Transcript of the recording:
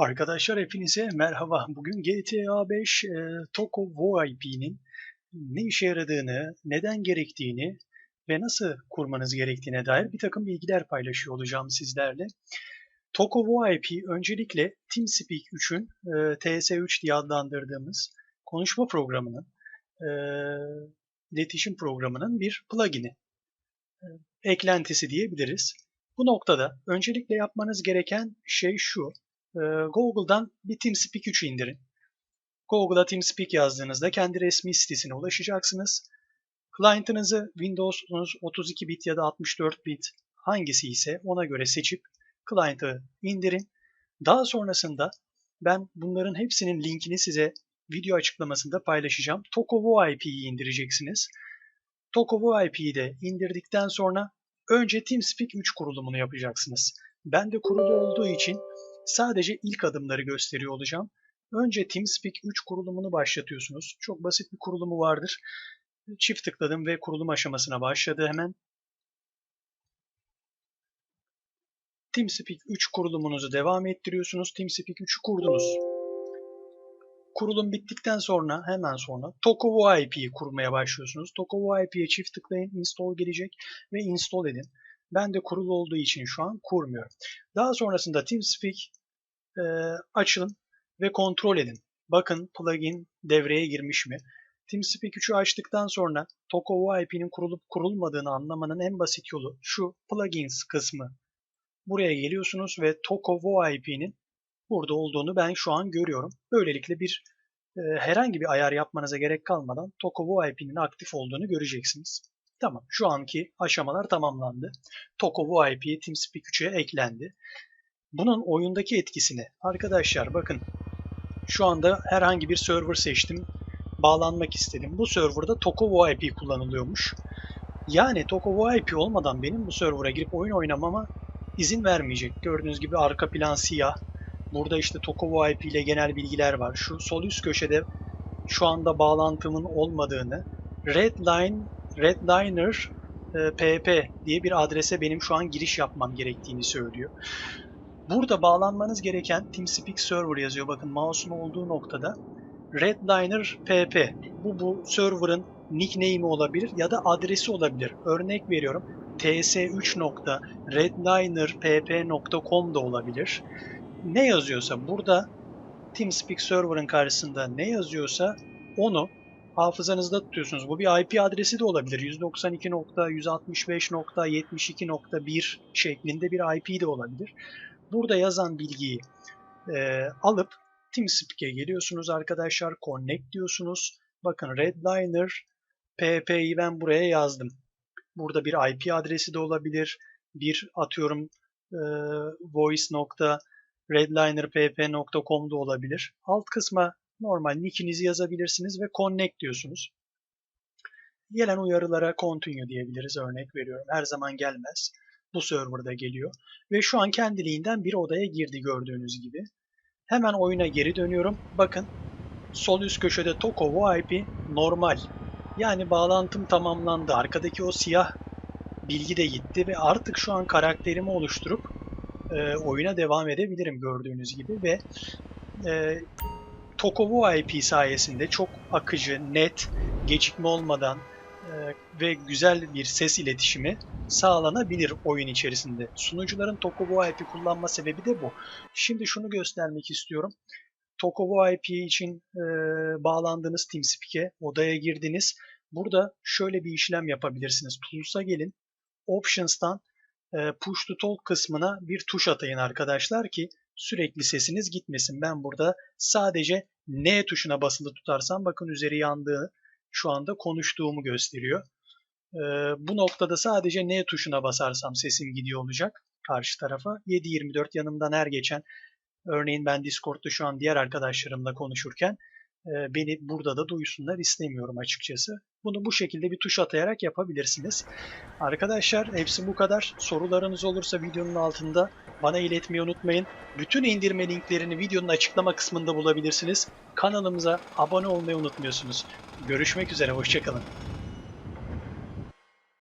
Arkadaşlar hepinize merhaba. Bugün GTA 5 e, Toko VoIP'nin ne işe yaradığını, neden gerektiğini ve nasıl kurmanız gerektiğine dair bir takım bilgiler paylaşıyor olacağım sizlerle. Toko VoIP öncelikle TeamSpeak 3'ün e, TS3 diye adlandırdığımız konuşma programının, e, iletişim programının bir plugin'i, e, eklentisi diyebiliriz. Bu noktada öncelikle yapmanız gereken şey şu. Ee, Google'dan bir TeamSpeak 3 indirin. Google'a TeamSpeak yazdığınızda kendi resmi sitesine ulaşacaksınız. Client'ınızı Windows'unuz 32 bit ya da 64 bit hangisi ise ona göre seçip client'ı indirin. Daha sonrasında ben bunların hepsinin linkini size video açıklamasında paylaşacağım. Tokovo IP'yi indireceksiniz. Tokovo IP'yi de indirdikten sonra önce TeamSpeak 3 kurulumunu yapacaksınız. Ben de kurulu olduğu için Sadece ilk adımları gösteriyor olacağım. Önce TeamSpeak 3 kurulumunu başlatıyorsunuz. Çok basit bir kurulumu vardır. Çift tıkladım ve kurulum aşamasına başladı hemen. TeamSpeak 3 kurulumunuzu devam ettiriyorsunuz. TeamSpeak 3'ü kurdunuz. Kurulum bittikten sonra hemen sonra Tokovo IP'yi kurmaya başlıyorsunuz. Tokovo IP'ye çift tıklayın, install gelecek ve install edin. Ben de kurulu olduğu için şu an kurmuyorum. Daha sonrasında TeamSpeak e, açın ve kontrol edin. Bakın plugin devreye girmiş mi? TeamSpeak 3'ü açtıktan sonra Tokovo IP'nin kurulup kurulmadığını anlamanın en basit yolu şu plugins kısmı. Buraya geliyorsunuz ve Tokovo IP'nin burada olduğunu ben şu an görüyorum. Böylelikle bir e, herhangi bir ayar yapmanıza gerek kalmadan Tokovo IP'nin aktif olduğunu göreceksiniz. Tamam şu anki aşamalar tamamlandı. Tokovo IP TeamSpeak 3'e eklendi. Bunun oyundaki etkisini arkadaşlar bakın şu anda herhangi bir server seçtim. Bağlanmak istedim. Bu serverda Tokovo IP kullanılıyormuş. Yani Tokovo IP olmadan benim bu server'a girip oyun oynamama izin vermeyecek. Gördüğünüz gibi arka plan siyah. Burada işte Tokovo IP ile genel bilgiler var. Şu sol üst köşede şu anda bağlantımın olmadığını, Redline Redliner PP diye bir adrese benim şu an giriş yapmam gerektiğini söylüyor. Burada bağlanmanız gereken TeamSpeak Server yazıyor. Bakın mouse'un olduğu noktada. Redliner PP. Bu bu server'ın nickname'i olabilir ya da adresi olabilir. Örnek veriyorum. ts3.redlinerpp.com da olabilir. Ne yazıyorsa burada TeamSpeak Server'ın karşısında ne yazıyorsa onu hafızanızda tutuyorsunuz. Bu bir IP adresi de olabilir. 192.165.72.1 şeklinde bir IP de olabilir. Burada yazan bilgiyi e, alıp TeamSpeak'e geliyorsunuz arkadaşlar. Connect diyorsunuz. Bakın Redliner PP'yi ben buraya yazdım. Burada bir IP adresi de olabilir. Bir atıyorum e, voice.redlinerpp.com da olabilir. Alt kısma normal nickinizi yazabilirsiniz ve connect diyorsunuz. Gelen uyarılara continue diyebiliriz örnek veriyorum. Her zaman gelmez. Bu serverda geliyor. Ve şu an kendiliğinden bir odaya girdi gördüğünüz gibi. Hemen oyuna geri dönüyorum. Bakın sol üst köşede Toko VIP normal. Yani bağlantım tamamlandı. Arkadaki o siyah bilgi de gitti ve artık şu an karakterimi oluşturup e, oyuna devam edebilirim gördüğünüz gibi ve e, Tokovo IP sayesinde çok akıcı, net, gecikme olmadan ve güzel bir ses iletişimi sağlanabilir oyun içerisinde. Sunucuların Tokovo IP kullanma sebebi de bu. Şimdi şunu göstermek istiyorum. Tokovo IP için e, bağlandığınız TeamSpeak'e, odaya girdiniz. Burada şöyle bir işlem yapabilirsiniz. Tools'a gelin. Options'tan e, Push to Talk kısmına bir tuş atayın arkadaşlar ki sürekli sesiniz gitmesin. Ben burada sadece N tuşuna basılı tutarsam bakın üzeri yandığı şu anda konuştuğumu gösteriyor. Ee, bu noktada sadece N tuşuna basarsam sesim gidiyor olacak karşı tarafa. 7.24 yanımdan her geçen örneğin ben Discord'da şu an diğer arkadaşlarımla konuşurken e, beni burada da duysunlar istemiyorum açıkçası. Bunu bu şekilde bir tuş atayarak yapabilirsiniz. Arkadaşlar hepsi bu kadar. Sorularınız olursa videonun altında bana iletmeyi unutmayın. Bütün indirme linklerini videonun açıklama kısmında bulabilirsiniz. Kanalımıza abone olmayı unutmuyorsunuz. Görüşmek üzere, hoşçakalın.